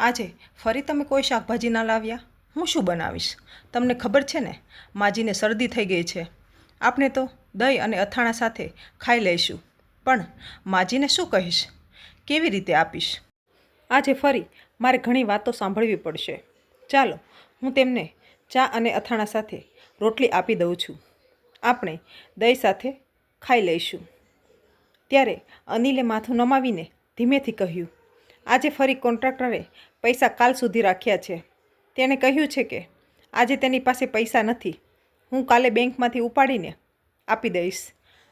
આજે ફરી તમે કોઈ શાકભાજી ના લાવ્યા? હું શું બનાવીશ? તમને ખબર છે ને, માજીને શરદી થઈ ગઈ છે. આપણે તો દહીં અને અથાણા સાથે ખાઈ લઈશું. પણ માજીને શું કહીશ? કેવી રીતે આપીશ? આજે ફરી મારે ઘણી વાતો સાંભળવી પડશે. ચાલો, હું તેમને ચા અને અથાણા સાથે રોટલી આપી દઉં છું. આપણે દહીં સાથે ખાઈ લઈશું. ત્યારે અનિલે માથું નમાવીને ધીમેથી કહ્યું, આજે ફરી કોન્ટ્રાક્ટરે પૈસા કાલ સુધી રાખ્યા છે. તેણે કહ્યું છે કે, આજે તેની પાસે પૈસા નથી. હું કાલે બેંકમાંથી ઉપાડીને આપી દઈશ.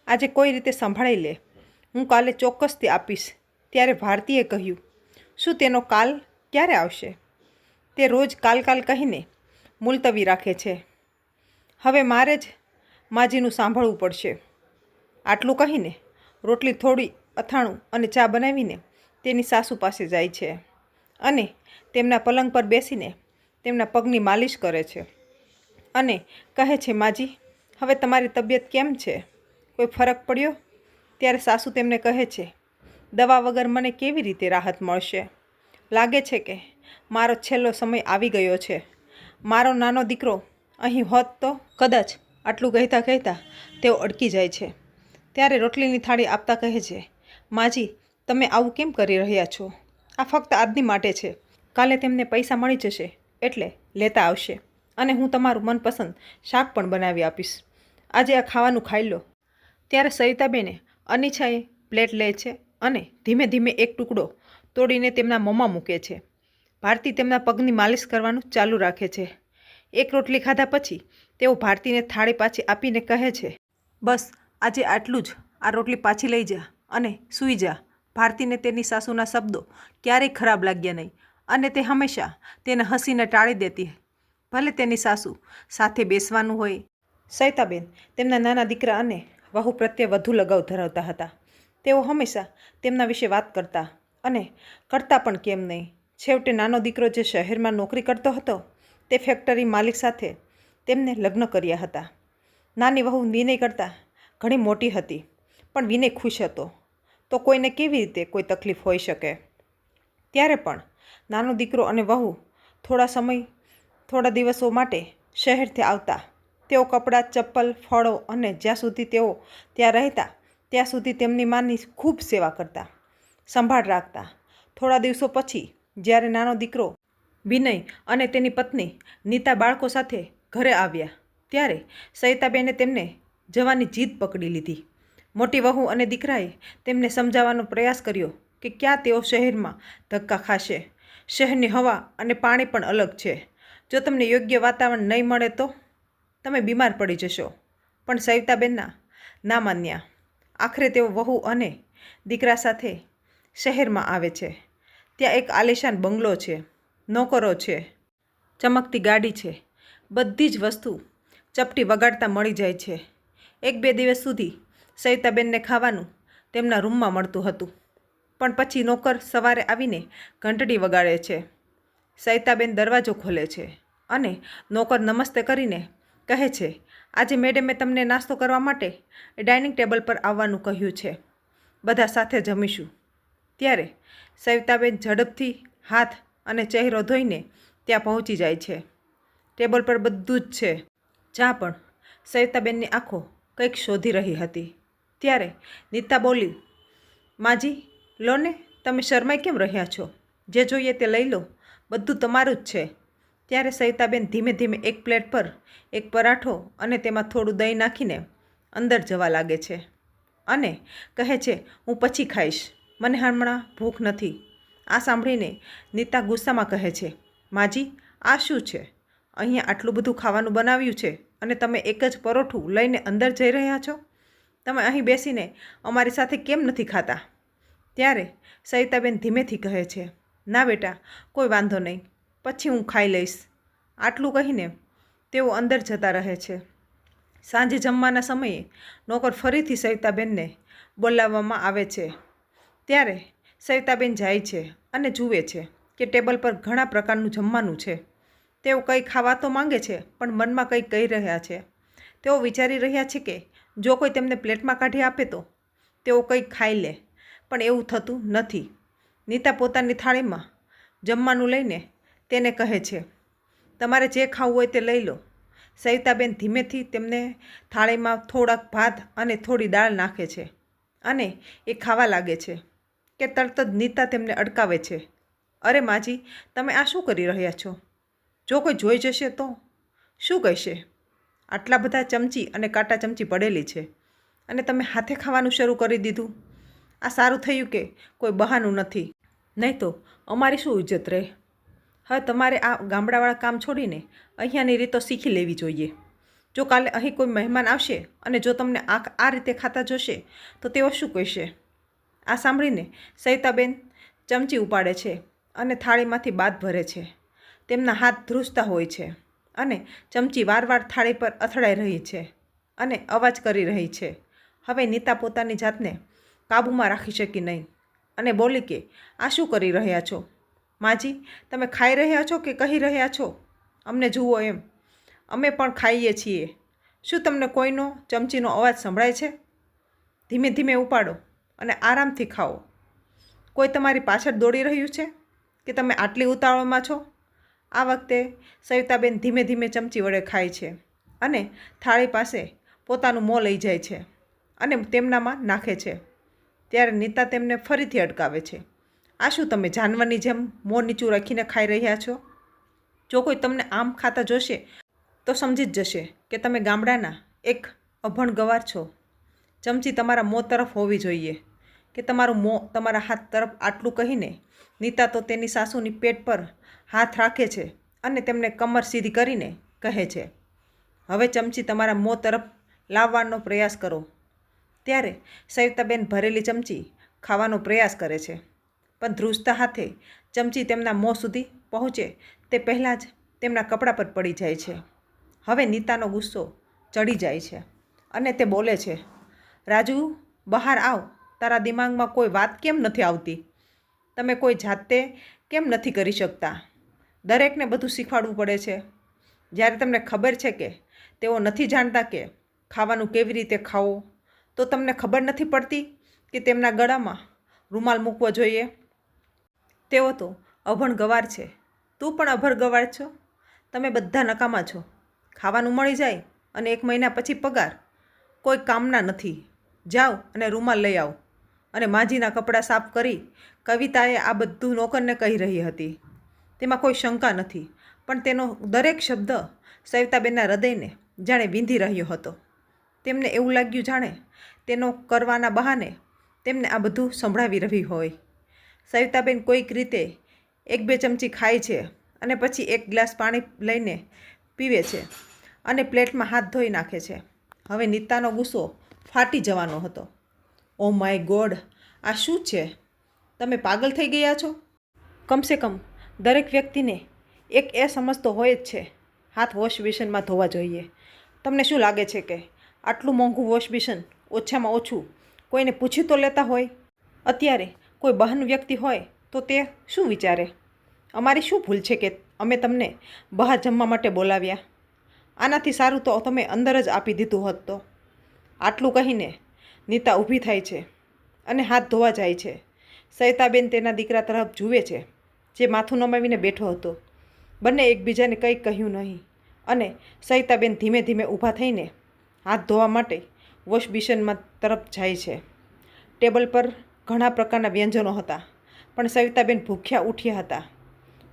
આજે કોઈ રીતે સંભાળી લે. હું કાલે ચોક્કસથી આપીશ. ત્યારે ભારતીએ કહ્યું, શું તેનો કાલ ક્યારે આવશે? તે રોજ કાલ કાલ કહીને મુલતવી રાખે છે. હવે મારે જ માજીનું સાંભળવું પડશે. આટલું કહીને રોટલી થોડી અથાણું અને ચા બનાવીને તેની સાસુ પાસે જાય છે. અને તેમના પલંગ પર બેસીને તેમના પગની માલિશ કરે છે. અને કહે છે, માજી, હવે તમારી તબિયત કેમ છે? કોઈ ફરક પડ્યો? ત્યારે સાસુ તેમને કહે છે, દવા વગર મને કેવી રીતે રાહત મળશે? લાગે છે કે મારો છેલ્લો સમય આવી ગયો છે. મારો નાનો દીકરો અહીં હોત તો કદાચ આટલું કહેતા કહેતા તેઓ અડકી જાય છે. ત્યારે રોટલીની થાળી આપતા કહે છે, માજી, તમે આવું કેમ કરી રહ્યા છો? આ ફક્ત આજની માટે છે. કાલે તેમને પૈસા મળી જશે, એટલે લેતા આવશે. અને હું તમારું મનપસંદ શાક પણ બનાવી આપીશ. આજે આ ખાવાનું ખાઈ લો. ત્યારે સવિતાબેને અનિચ્છાએ પ્લેટ લે છે અને ધીમે ધીમે એક ટુકડો તોડીને તેમના મોંમાં મૂકે છે. ભારતી તેમના પગની માલિશ કરવાનું ચાલુ રાખે છે. એક રોટલી ખાધા પછી તેઓ ભારતીને થાળી પાછી આપીને કહે છે, બસ, આજે આટલું જ. આ રોટલી પાછી લઈ જા અને સૂઈ જા. ભારતીને તેની સાસુના શબ્દો ક્યારેય ખરાબ લાગ્યા નહીં અને તે હંમેશા તેને હસીને ટાળી દેતી ભલે તેની સાસુ સાથે બેસવાનું હોય. સૈતાબેન તેમના નાના દીકરા અને વહુ પ્રત્યે વધુ લગાવ ધરાવતા હતા. તેઓ હંમેશા તેમના વિશે વાત કરતા અને કરતા પણ કેમ નહીં. છેવટે નાનો દીકરો જે શહેરમાં નોકરી કરતો હતો, તે ફેક્ટરી માલિક સાથે તેમને લગ્ન કર્યા હતા. નાની વહુ વિનય કરતાં ઘણી મોટી હતી, પણ વિનય ખુશ હતો. તો કોઈને કેવી રીતે કોઈ તકલીફ હોઈ શકે? ત્યારે પણ નાનો દીકરો અને વહુ થોડા સમય, થોડા દિવસો માટે શહેરથી આવતા. તેઓ કપડાં, ચપ્પલ, ફળો અને જ્યાં સુધી તેઓ ત્યાં રહેતા, ત્યાં સુધી તેમની માની ખૂબ સેવા કરતા, સંભાળ રાખતા. થોડા દિવસો પછી જ્યારે નાનો દીકરો વિનય અને તેની પત્ની નીતા બાળકો સાથે ઘરે આવ્યા, ત્યારે સરિતાબેને તેમને જવાની જીદ પકડી લીધી. મોટી વહુ અને દીકરાએ તેમને સમજાવવાનો પ્રયાસ કર્યો કે ક્યાં તેઓ શહેરમાં ધક્કા ખાશે. શહેરની હવા અને પાણી પણ અલગ છે. જો તમને યોગ્ય વાતાવરણ નહીં મળે તો તમે બીમાર પડી જશો. પણ સવિતાબેનના ના માન્યા. આખરે તેઓ વહુ અને દીકરા સાથે શહેરમાં આવે છે. ત્યાં એક આલિશાન બંગલો છે, નોકરો છે, ચમકતી ગાડી છે, બધી જ વસ્તુ ચપટી વગાડતા મળી જાય છે. એક બે દિવસ સુધી સવિતાબેનને ખાવાનું તેમના રૂમમાં મળતું હતું. પણ પછી નોકર સવારે આવીને ઘંટડી વગાડે છે. સવિતાબેન દરવાજો ખોલે છે અને નોકર નમસ્તે કરીને કહે છે, આજે મેડમે તમને નાસ્તો કરવા માટે ડાઇનિંગ ટેબલ પર આવવાનું કહ્યું છે. બધા સાથે જમીશું. ત્યારે સવિતાબેન ઝડપથી હાથ અને ચહેરો ધોઈને ત્યાં પહોંચી જાય છે. ટેબલ પર બધું જ છે. જ્યાં પણ સવિતાબેનની આંખો કંઈક શોધી રહી હતી. ત્યારે નીતા બોલી, માજી, લો ને, તમે શરમાઈ કેમ રહ્યા છો? જે જોઈએ તે લઈ લો. બધું તમારું જ છે. ત્યારે સવિતાબેન ધીમે ધીમે એક પ્લેટ પર એક પરાઠો અને તેમાં થોડું દહીં નાખીને અંદર જવા લાગે છે અને કહે છે, હું પછી ખાઈશ. મને હમણાં ભૂખ નથી. આ સાંભળીને નીતા ગુસ્સામાં કહે છે, માજી, આ શું છે? અહીંયા આટલું બધું ખાવાનું બનાવ્યું છે અને તમે એક જ પરોઠું લઈને અંદર જઈ રહ્યા છો? તમે અહીં બેસીને અમારી સાથે કેમ નથી ખાતા? ત્યારે સવિતાબેન ધીમેથી કહે છે, ના બેટા, કોઈ વાંધો નહીં, પછી હું ખાઈ લઈશ. આટલું કહીને તેઓ અંદર જતા રહે છે. સાંજે જમવાના સમયે નોકર ફરીથી સવિતાબેનને બોલાવવામાં આવે છે. ત્યારે સવિતાબેન જાય છે અને જુએ છે કે ટેબલ પર ઘણા પ્રકારનું જમવાનું છે. તેઓ કંઈ ખાવા તો માંગે છે, પણ મનમાં કંઈ કહી રહ્યા છે. તેઓ વિચારી રહ્યા છે કે જો કોઈ તેમને પ્લેટમાં કાઢી આપે તો તેઓ કંઈક ખાઈ લે. પણ એવું થતું નથી. નીતા પોતાની થાળીમાં જમવાનું લઈને તેને કહે છે, તમારે જે ખાવું હોય તે લઈ લો. સવિતાબેન ધીમેથી તેમને થાળીમાં થોડાક ભાત અને થોડી દાળ નાખે છે અને એ ખાવા લાગે છે કે તરત જ નીતા તેમને અટકાવે છે. અરે માજી, તમે આ શું કરી રહ્યા છો? જો કોઈ જોઈ જશે તો શું કહેશે? આટલા બધા ચમચી અને કાંટા ચમચી પડેલી છે. અને તમે હાથે ખાવાનું શરૂ કરી દીધું. આ સારું થયું કે કોઈ બહાનું નથી. નહીં તો અમારી શું ઇજ્જત રહે? હવે તમારે આ ગામડાવાળા કામ છોડીને અહીંયાની રીતો શીખી લેવી જોઈએ. જો કાલે અહીં કોઈ મહેમાન આવશે અને જો તમને આંખ આ રીતે ખાતા જોશે, તો તેઓ શું કહેશે? આ સાંભળીને સવિતાબેન ચમચી ઉપાડે છે અને થાળીમાંથી બાદ ભરે છે. તેમના હાથ ધ્રુજતા હોય છે. અને ચમચી વારવાર થાળી પર અથડાઈ રહી છે અને અવાજ કરી રહી છે. હવે નીતા પોતાની જાતને કાબૂમાં રાખી શકી નહીં અને બોલી કે, આ શું કરી રહ્યા છો? માજી, તમે ખાઈ રહ્યા છો કે કહી રહ્યા છો? અમને જુઓ એમ. અમે પણ ખાઈએ છીએ. શું તમને કોઈનો ચમચીનો અવાજ સંભળાય છે? ધીમે ધીમે ઉપાડો અને આરામથી ખાઓ. કોઈ તમારી પાછળ દોડી રહ્યું છે? કે તમે આટલી ઉતાવળમાં છો? આ વખતે સવિતાબેન ધીમે ધીમે ચમચી વડે ખાય છે અને થાળી પાસે પોતાનું મોં લઈ જાય છે અને તેમનામાં નાખે છે. ત્યારે નીતા તેમને ફરીથી અટકાવે છે. આ શું તમે જાનવરની જેમ મોં નીચું રાખીને ખાઈ રહ્યા છો? જો કોઈ તમને આમ ખાતા જોશે, તો સમજી જ જશે કે તમે ગામડાના એક અભણ ગવાર છો. ચમચી તમારા મોં તરફ હોવી જોઈએ. કે તમારું મોં તમારા હાથ તરફ આટલું કહીને નીતા તો તેની સાસુની પેટ પર હાથ રાખે છે અને તેમને કમર સીધી કરીને કહે છે, હવે ચમચી તમારા મોં તરફ લાવવાનો પ્રયાસ કરો. ત્યારે સવિતાબેન ભરેલી ચમચી ખાવાનો પ્રયાસ કરે છે. પણ ધ્રુજતા હાથે ચમચી તેમના મોં સુધી પહોંચે તે પહેલાં જ તેમના કપડા પર પડી જાય છે. હવે નીતાનો ગુસ્સો ચડી જાય છે અને તે બોલે છે, રાજુ, બહાર આવ. તારા દિમાગમાં કોઈ વાત કેમ નથી આવતી? તમે કોઈ જાતે કેમ નથી કરી શકતા? દરેકને બધું શીખવાડવું પડે છે. જ્યારે તમને ખબર છે કે તેઓ નથી જાણતા કે ખાવાનું કેવી રીતે ખાવો તો તમને ખબર નથી પડતી કે તેમના ગળામાં રૂમાલ મૂકવો જોઈએ. તેઓ તો અભણ ગવાર છે. તું પણ અભર ગવાર છો? તમે બધા નકામા છો. ખાવાનું મળી જાય અને એક મહિના પછી પગાર કોઈ કામના નથી. જાઓ અને રૂમાલ લઈ આવો. અને માજીના કપડાં સાફ કરી કવિતાએ આ બધું નોકરને કહી રહી હતી. તેમાં કોઈ શંકા નથી, પણ તેનો દરેક શબ્દ સવિતાબેનના હૃદયને જાણે વીંધી રહ્યો હતો. તેમને એવું લાગ્યું જાણે તેનો કરવાના બહાને તેમને આ બધું સંભળાવી રહી હોય. સવિતાબેન કોઈક રીતે એક બે ચમચી ખાય છે અને પછી એક ગ્લાસ પાણી લઈને પીવે છે અને પ્લેટમાં હાથ ધોઈ નાખે છે. હવે નીતાનો ગુસ્સો ફાટી જવાનો હતો. ઓ માય ગોડ આ શું છે? તમે પાગલ થઈ ગયા છો? કમસે કમ દરેક વ્યક્તિને એક એ સમજતો હોય જ છે, હાથ વોશ બેસનમાં ધોવા જોઈએ. તમને શું લાગે છે કે આટલું મોંઘું વોશ બેસન ઓછામાં ઓછું કોઈને પૂછી તો લેતા હોય? અત્યારે કોઈ બહાન વ્યક્તિ હોય તો તે શું વિચારે? અમારી શું ભૂલ છે કે અમે તમને બહાર જમવા માટે બોલાવ્યા? આનાથી સારું તો તમે અંદર જ આપી દીધું હોત તો. આટલું કહીને નીતા ઊભી થાય છે અને હાથ ધોવા જાય છે. સૈતાબેન તેના દીકરા તરફ જુએ છે, જે માથું નમાવીને બેઠો હતો. બંને એકબીજાને કંઈ કહ્યું નહીં અને સૈતાબેન ધીમે ધીમે ઊભા થઈને હાથ ધોવા માટે વોશબિશનમાં તરફ જાય છે. ટેબલ પર ઘણા પ્રકારના વ્યંજનો હતા, પણ સવિતાબેન ભૂખ્યા ઉઠ્યા હતા.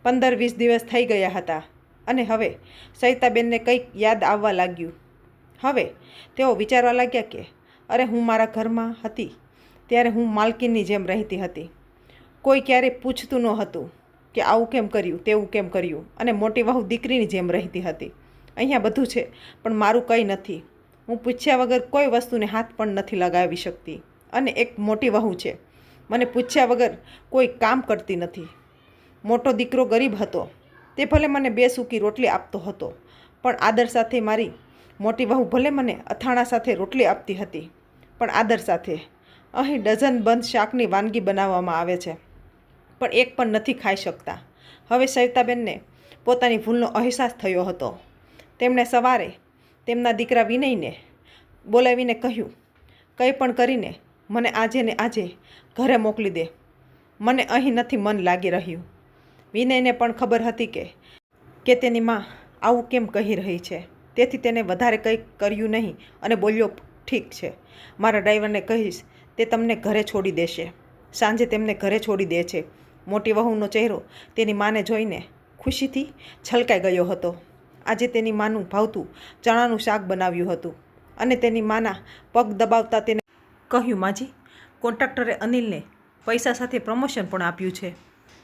પંદર વીસ દિવસ થઈ ગયા હતા અને હવે સવિતાબેનને કંઈક યાદ આવવા લાગ્યું. હવે તેઓ વિચારવા લાગ્યા કે અરે હું મારા ઘરમાં હતી, ત્યારે હું માલકીનની જેમ રહેતી હતી. કોઈ ક્યારેય પૂછતું ન હતું કે આવું કેમ કર્યું, તેવું કેમ કર્યું અને મોટી વહુ દીકરીની જેમ રહેતી હતી. અહીંયા બધું છે, પણ મારું કંઈ નથી. હું પૂછ્યા વગર કોઈ વસ્તુને હાથ પણ નથી લગાવી શકતી. અને એક મોટી વહુ છે. મને પૂછ્યા વગર કોઈ કામ કરતી નથી. મોટો દીકરો ગરીબ હતો. તે ભલે મને બે સૂકી રોટલી આપતો હતો, પણ આદર સાથે મારી મોટી વહુ ભલે મને અથાણા સાથે રોટલી આપતી હતી. પણ આદર સાથે. અહીં ડઝન બંધ શાકની વાનગી બનાવવામાં આવે છે, પણ એક પણ નથી ખાઈ શકતા. હવે સવિતાબેનને પોતાની ભૂલનો અહેસાસ થયો હતો. તેમણે સવારે તેમના દીકરા વિનયને બોલાવીને કહ્યું, કંઈ પણ કરીને મને આજે ને આજે ઘરે મોકલી દે. મને અહીં નથી મન લાગી રહ્યું. વિનયને પણ ખબર હતી કે કે તેની માં આવું કેમ કહી રહી છે. તેથી તેને વધારે કંઈ કર્યું નહીં અને બોલ્યો ઠીક છે. મારા ડ્રાઈવરને કહીશ, તે તમને ઘરે છોડી દેશે. સાંજે તેમને ઘરે છોડી દે છે. મોટી વહુનો ચહેરો તેની માને જોઈને ખુશીથી છલકાઈ ગયો હતો. આજે તેની માનું ભાવતું ચણાનું શાક બનાવ્યું હતું અને તેની માના પગ દબાવતા તેને કહ્યું, માજી, કોન્ટ્રાક્ટરે અનિલને પૈસા સાથે પ્રમોશન પણ આપ્યું છે.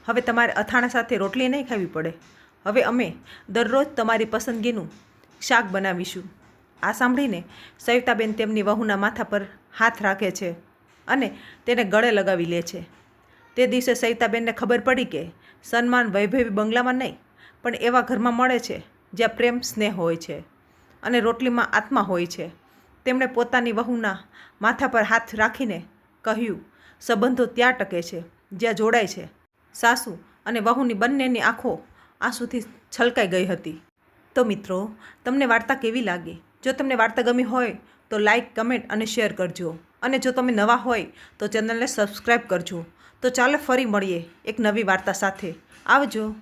હવે તમારે અથાણા સાથે રોટલી નહીં ખાવી પડે. હવે અમે દરરોજ તમારી પસંદગીનું શાક બનાવીશું. આ સાંભળીને સવિતાબેન તેમની વહુના માથા પર હાથ રાખે છે અને તેને ગળે લગાવી લે છે. તે દિવસે સવિતાબેનને ખબર પડી કે સન્માન વૈભવી બંગલામાં નહીં, પણ એવા ઘરમાં મળે છે જ્યાં પ્રેમ, સ્નેહ હોય છે અને રોટલીમાં આત્મા હોય છે. તેમણે પોતાની વહુના માથા પર હાથ રાખીને કહ્યું, સંબંધો ત્યાં ટકે છે, જ્યાં જોડાય છે. સાસુ અને વહુની બંનેની આંખો આંસુથી છલકાઈ ગઈ હતી. તો મિત્રો, તમને વાર્તા કેવી લાગી? જો તમને વાર્તા ગમી હોય, તો લાઈક કમેન્ટ અને શેર કરજો. અને જો તમે નવા હોય, તો ચેનલને સબસ્ક્રાઈબ કરજો. તો ચાલો ફરી મળીએ એક નવી વાર્તા સાથે. આવજો.